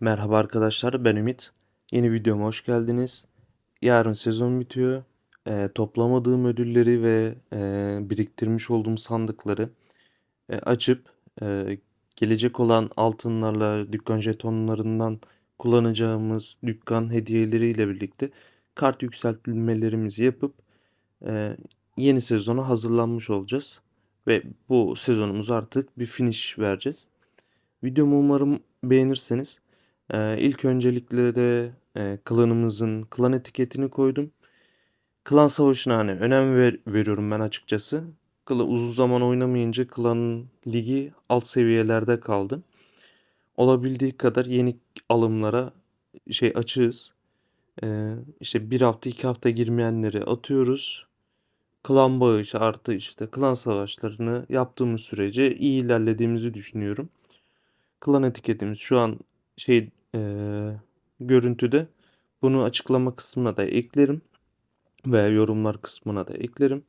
Merhaba arkadaşlar, ben Ümit. Yeni videoma hoş geldiniz. Yarın sezon bitiyor. Eee, toplamadığım ödülleri ve eee, biriktirmiş olduğum sandıkları eee, açıp eee, gelecek olan altınlarla, dükkan jetonlarından kullanacağımız dükkan hediyeleriyle birlikte kart yükseltmelerimizi yapıp eee, yeni sezona hazırlanmış olacağız. Ve bu sezonumuz artık bir finish vereceğiz. Videomu umarım beğenirseniz. Ee, ilk öncelikle de e, klanımızın klan etiketini koydum. Klan savaşına hani önem ver- veriyorum ben açıkçası. Kla- uzun zaman oynamayınca klan ligi alt seviyelerde kaldı. Olabildiği kadar yeni alımlara şey açığız. Ee, işte bir hafta iki hafta girmeyenleri atıyoruz. Klan bağışı artı işte klan savaşlarını yaptığımız sürece iyi ilerlediğimizi düşünüyorum. Klan etiketimiz şu an şey eee, görüntüde. Bunu açıklama kısmına da eklerim. Veya yorumlar kısmına da eklerim.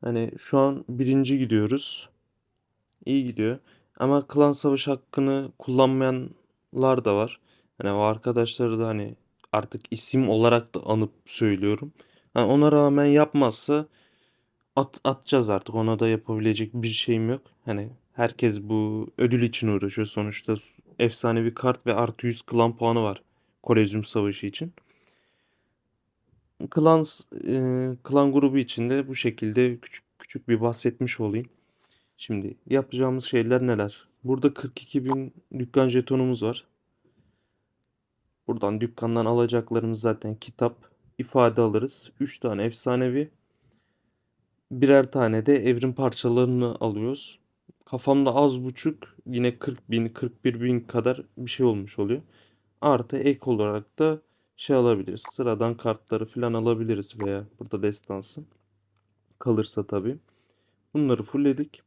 Hani şu an birinci gidiyoruz. İyi gidiyor. Ama klan savaşı hakkını kullanmayanlar da var. Hani o arkadaşları da hani artık isim olarak da anıp söylüyorum. Hani ona rağmen yapmazsa at, atacağız artık. Ona da yapabilecek bir şeyim yok. Hani herkes bu ödül için uğraşıyor. Sonuçta efsanevi kart ve artı 100 klan puanı var. Kolezyum Savaşı için. Klan, e, klan grubu içinde bu şekilde küçük küçük bir bahsetmiş olayım. Şimdi yapacağımız şeyler neler? Burada 42 bin dükkan jetonumuz var. Buradan dükkandan alacaklarımız zaten kitap, ifade alırız. 3 tane efsanevi, birer tane de evrim parçalarını alıyoruz. Kafamda az buçuk yine 40 bin, 41 bin kadar bir şey olmuş oluyor. Artı ek olarak da şey alabiliriz. Sıradan kartları falan alabiliriz veya burada destansı. Kalırsa tabii. Bunları fullledik.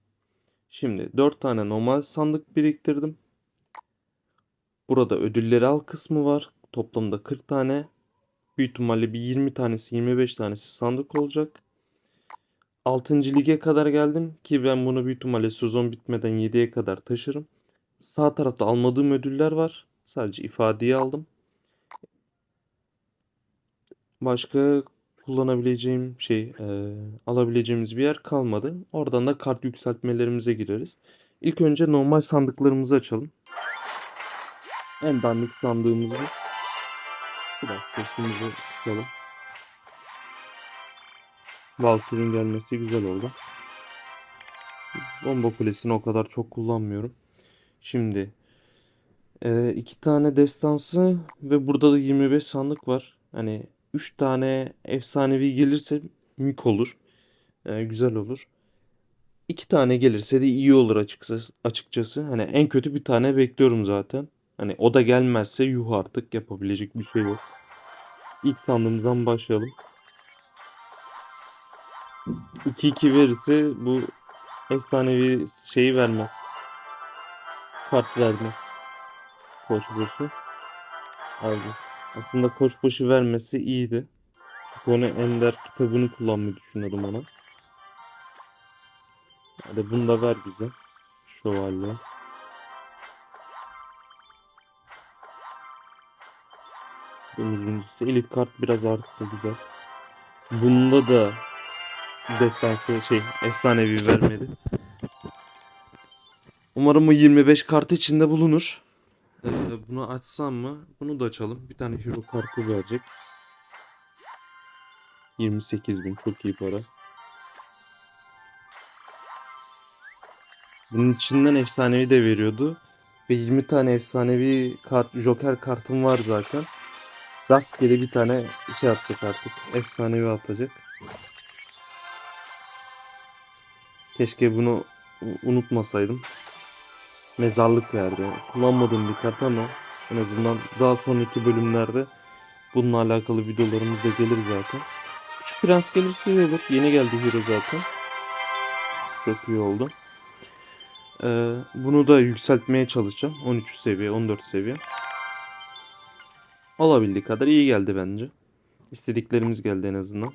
Şimdi 4 tane normal sandık biriktirdim. Burada ödülleri al kısmı var. Toplamda 40 tane. Büyük ihtimalle bir 20 tanesi 25 tanesi sandık olacak. 6. lige kadar geldim ki ben bunu büyük ihtimalle sezon bitmeden 7'ye kadar taşırım. Sağ tarafta almadığım ödüller var. Sadece ifadeyi aldım. Başka kullanabileceğim şey, e, alabileceğimiz bir yer kalmadı. Oradan da kart yükseltmelerimize gireriz. İlk önce normal sandıklarımızı açalım. En dandik sandığımızı biraz sesimizi kısalım. Valkyrie'nin gelmesi güzel oldu. Bomba kulesini o kadar çok kullanmıyorum. Şimdi e, iki tane destansı ve burada da 25 sandık var. Hani 3 tane efsanevi gelirse mük olur. E, güzel olur. 2 tane gelirse de iyi olur açıkçası. açıkçası. Hani en kötü bir tane bekliyorum zaten. Hani o da gelmezse yuh artık yapabilecek bir şey yok. İlk sandığımızdan başlayalım. 2-2 verirse bu efsanevi şeyi vermez. Kart vermez. Koçbaşı. Abi. Aslında koçbaşı vermesi iyiydi. Onu Ender kitabını kullanmayı düşünüyordum ona. Hadi bunu da ver bize. Şövalye. Dördüncüsü elit kart biraz arttı güzel. Bunda da destansı şey efsanevi vermedi. Umarım o 25 kartı içinde bulunur. Ee, bunu açsam mı? Bunu da açalım. Bir tane hero kartı verecek. 28 bin çok iyi para. Bunun içinden efsanevi de veriyordu. Ve 20 tane efsanevi kart, joker kartım var zaten. Rastgele bir tane şey atacak artık. Efsanevi atacak. Keşke bunu unutmasaydım. Mezarlık verdi. Kullanmadığım bir kart ama en azından daha sonraki bölümlerde bununla alakalı videolarımız da gelir zaten. Küçük Prens gelirse iyi olur. Yeni geldi Hero zaten. Çok iyi oldu. Ee, bunu da yükseltmeye çalışacağım. 13 seviye, 14 seviye. Olabildiği kadar iyi geldi bence. İstediklerimiz geldi en azından.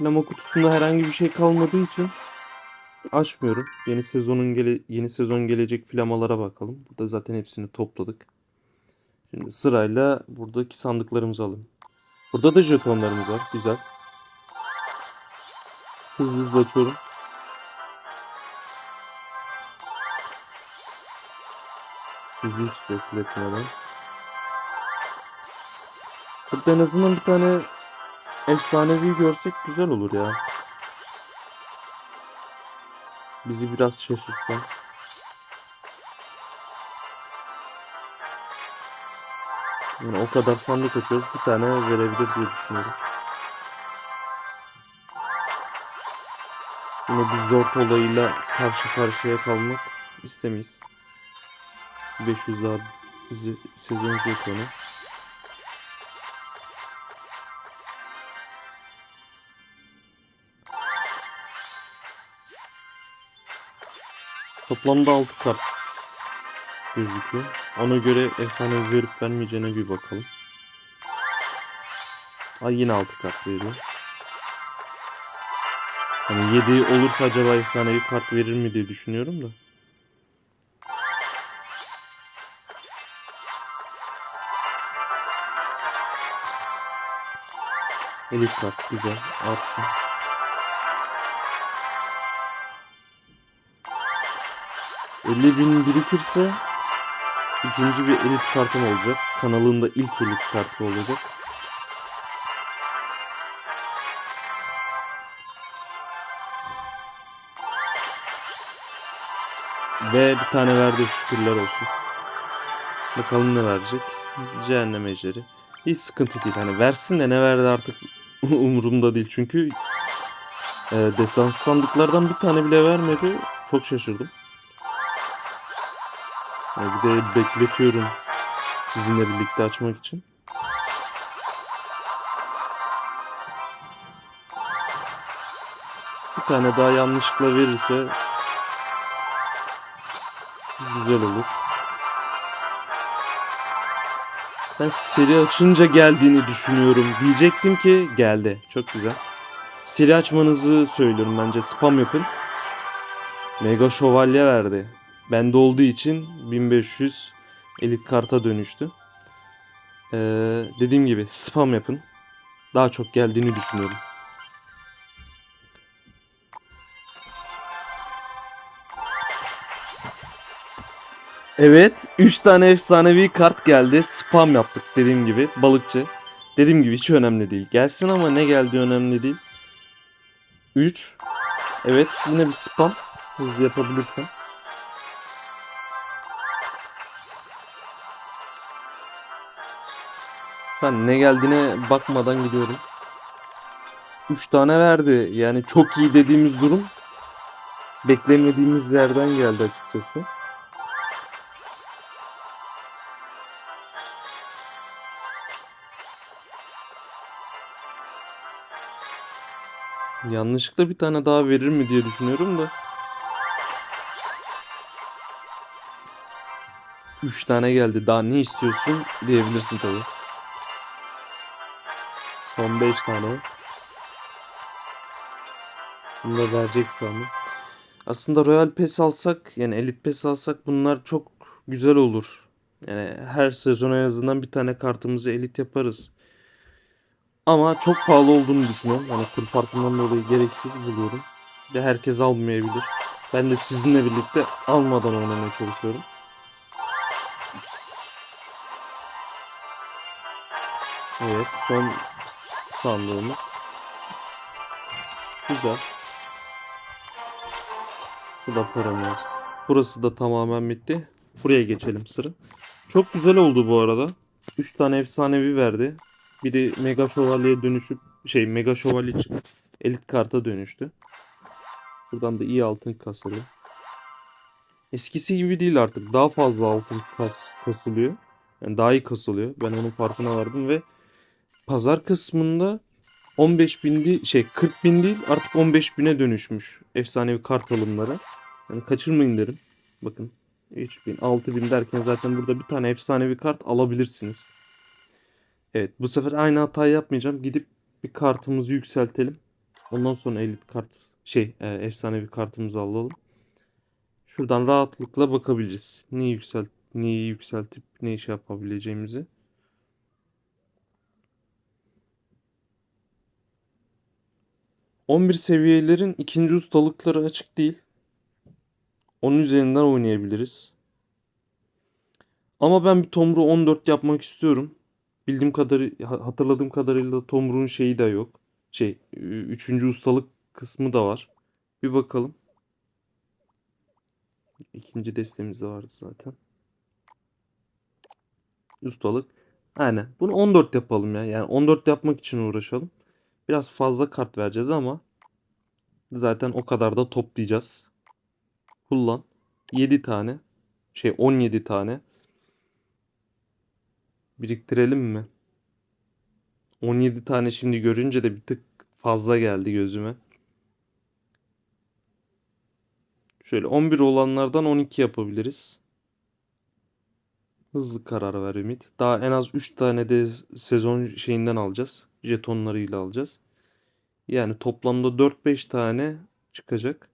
Lama kutusunda herhangi bir şey kalmadığı için açmıyorum. Yeni sezonun gele yeni sezon gelecek flamalara bakalım. Burada zaten hepsini topladık. Şimdi sırayla buradaki sandıklarımızı alalım. Burada da jetonlarımız var. Güzel. Hızlı hızlı açıyorum. Sizi hiç bekletmeden. Burada en azından bir tane efsanevi görsek güzel olur ya. Bizi biraz şaşırtsa. Yani o kadar sandık açıyoruz. Bir tane verebilir diye düşünüyorum. Yine bir zor olayıyla karşı karşıya kalmak istemeyiz. 500 daha bizi sezon jetonu. Toplamda 6 kart gözüküyor. Ona göre efsane verip vermeyeceğine bir bakalım. Ay yine 6 kart veriyor. Hani 7 olursa acaba efsanevi kart verir mi diye düşünüyorum da. Elit kart güzel. Artsın. ...50 bin birikirse... ...ikinci bir elit kartım olacak. Kanalında ilk elit kartı olacak. Ve bir tane verdi şükürler olsun. Bakalım ne verecek. Cehennem ejderi. Hiç sıkıntı değil. Hani versin de ne verdi artık umurumda değil. Çünkü e, desans sandıklardan bir tane bile vermedi. Çok şaşırdım. Bir de bekletiyorum sizinle birlikte açmak için. Bir tane daha yanlışlıkla verirse güzel olur. Ben seri açınca geldiğini düşünüyorum. Diyecektim ki geldi. Çok güzel. Seri açmanızı söylüyorum bence. Spam yapın. Mega şövalye verdi. Bende olduğu için 1500 elit karta dönüştü. Ee, dediğim gibi spam yapın. Daha çok geldiğini düşünüyorum. Evet, 3 tane efsanevi kart geldi. Spam yaptık dediğim gibi. Balıkçı. Dediğim gibi hiç önemli değil. Gelsin ama ne geldi önemli değil. 3. Evet, yine bir spam. Hızlı yapabilirsem. Şu an ne geldiğine bakmadan gidiyorum. 3 tane verdi. Yani çok iyi dediğimiz durum beklemediğimiz yerden geldi açıkçası. Yanlışlıkla bir tane daha verir mi diye düşünüyorum da. 3 tane geldi. Daha ne istiyorsun diyebilirsin tabii. Son 5 tane. Bunu da verecek sandım. Aslında Royal Pass alsak yani Elite Pass alsak bunlar çok güzel olur. Yani her sezon en azından bir tane kartımızı elit yaparız. Ama çok pahalı olduğunu düşünüyorum. Hani kur farkından dolayı gereksiz buluyorum. Ve herkes almayabilir. Ben de sizinle birlikte almadan oynamaya çalışıyorum. Evet son sandığımız. Güzel. Bu da paramız. Burası da tamamen bitti. Buraya geçelim sıra. Çok güzel oldu bu arada. 3 tane efsanevi verdi. Biri Mega Şövalye'ye dönüşüp şey Mega Şövalye çıkıp elit karta dönüştü. Buradan da iyi altın kasılıyor. Eskisi gibi değil artık. Daha fazla altın kas, kasılıyor. Yani daha iyi kasılıyor. Ben onun farkına vardım ve pazar kısmında 15 bin değil, şey 40 bin değil artık 15 bine dönüşmüş efsanevi kart alımları. Yani kaçırmayın derim. Bakın 3000, 6000 derken zaten burada bir tane efsanevi kart alabilirsiniz. Evet bu sefer aynı hatayı yapmayacağım. Gidip bir kartımızı yükseltelim. Ondan sonra elit kart Şey, e, efsanevi kartımızı alalım. Şuradan rahatlıkla bakabiliriz. Neyi yükselt, neyi yükseltip ne iş yapabileceğimizi. ...11 seviyelerin ikinci ustalıkları açık değil. Onun üzerinden oynayabiliriz. Ama ben bir Tomru 14 yapmak istiyorum. Bildiğim kadarı hatırladığım kadarıyla Tomru'nun şeyi de yok. Şey, üçüncü ustalık kısmı da var. Bir bakalım. İkinci destemiz de vardı zaten. Ustalık. Aynen. Bunu 14 yapalım ya. Yani 14 yapmak için uğraşalım. Biraz fazla kart vereceğiz ama zaten o kadar da toplayacağız. Kullan. 7 tane. Şey 17 tane. Biriktirelim mi? 17 tane şimdi görünce de bir tık fazla geldi gözüme. Şöyle 11 olanlardan 12 yapabiliriz. Hızlı karar ver Ümit. Daha en az 3 tane de sezon şeyinden alacağız. Jetonlarıyla alacağız. Yani toplamda 4-5 tane çıkacak.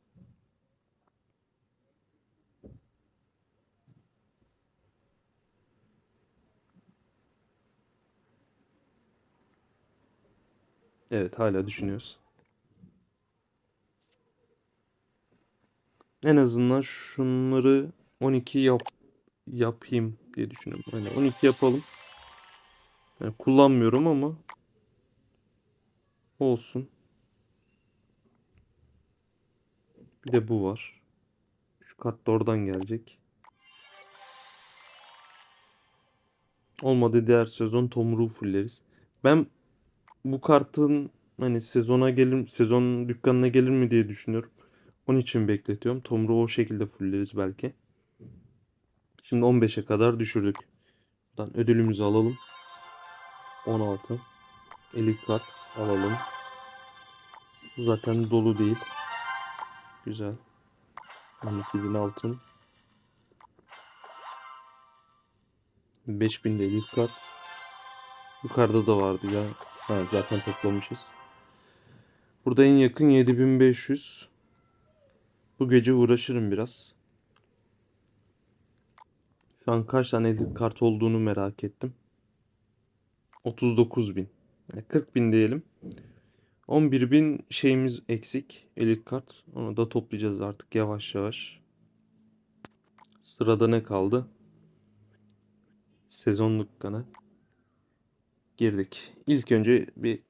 Evet hala düşünüyoruz. En azından şunları 12 yap yapayım diye düşünüyorum. Hani 12 yapalım. Yani kullanmıyorum ama olsun. Bir de bu var. Şu kart da oradan gelecek. Olmadı diğer sezon Tomruğu fulleriz. Ben bu kartın hani sezona gelir sezon dükkanına gelir mi diye düşünüyorum. Onun için bekletiyorum. Tomruğu o şekilde fulleriz belki. Şimdi 15'e kadar düşürdük. Buradan ödülümüzü alalım. 16. Elit kart alalım. Zaten dolu değil. Güzel. 12.000 altın. 5000 de elit kart. Yukarıda da vardı ya. Ha, zaten toplamışız. Burada en yakın 7500. Bu gece uğraşırım biraz. Şu an kaç tane elit kart olduğunu merak ettim. 39 bin. Yani 40 bin diyelim. 11 bin şeyimiz eksik. Elit kart. Onu da toplayacağız artık yavaş yavaş. Sırada ne kaldı? Sezonluk kana. Girdik. İlk önce bir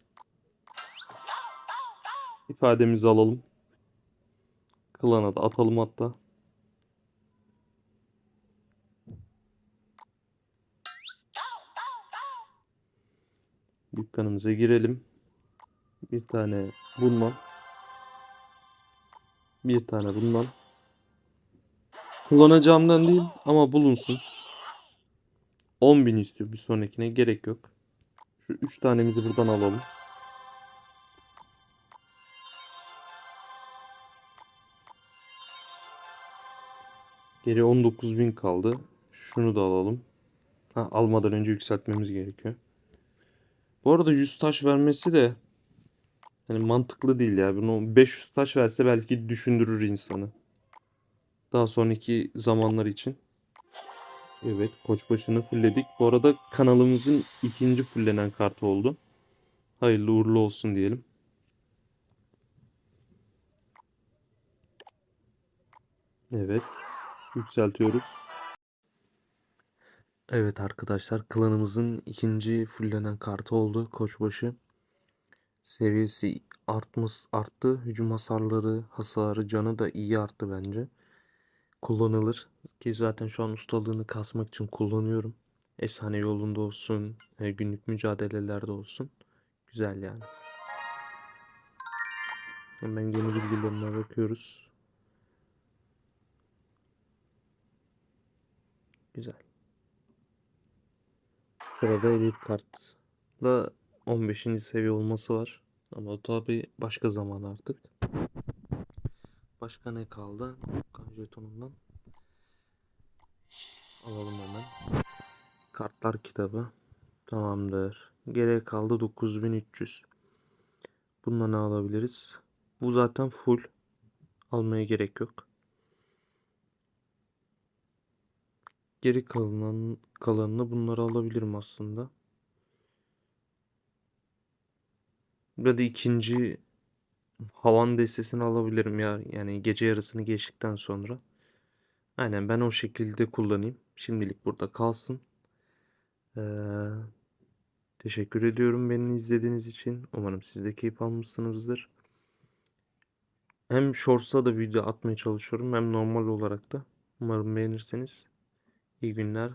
ifademizi alalım. Klana da atalım hatta. Dükkanımıza girelim. Bir tane bundan. Bir tane bundan. Kullanacağımdan değil ama bulunsun. 10.000 istiyor bir sonrakine gerek yok. Şu 3 tanemizi buradan alalım. Geri 19.000 kaldı. Şunu da alalım. Ha, almadan önce yükseltmemiz gerekiyor. Bu arada 100 taş vermesi de hani mantıklı değil ya. Bunu 500 taş verse belki düşündürür insanı. Daha sonraki zamanlar için. Evet koçbaşını fullledik. Bu arada kanalımızın ikinci fulllenen kartı oldu. Hayırlı uğurlu olsun diyelim. Evet. Yükseltiyoruz. Evet arkadaşlar klanımızın ikinci fullenen kartı oldu koçbaşı. Seviyesi artmış arttı. Hücum hasarları, hasarı, canı da iyi arttı bence. Kullanılır. Ki zaten şu an ustalığını kasmak için kullanıyorum. Efsane yolunda olsun, e, günlük mücadelelerde olsun. Güzel yani. Hemen yeni bilgilerine bakıyoruz. Güzel. Sırada elit kartla 15. seviye olması var. Ama o tabi başka zaman artık. Başka ne kaldı? Kan jetonundan. Alalım hemen. Kartlar kitabı. Tamamdır. Geriye kaldı 9300. Bununla ne alabiliriz? Bu zaten full. Almaya gerek yok. Geri kalan kalanını bunları alabilirim aslında. Ya da ikinci havan destesini alabilirim ya. Yani gece yarısını geçtikten sonra. Aynen ben o şekilde kullanayım. Şimdilik burada kalsın. Ee, teşekkür ediyorum beni izlediğiniz için. Umarım siz de keyif almışsınızdır. Hem Shorts'a da video atmaya çalışıyorum hem normal olarak da. Umarım beğenirseniz. İyi günler.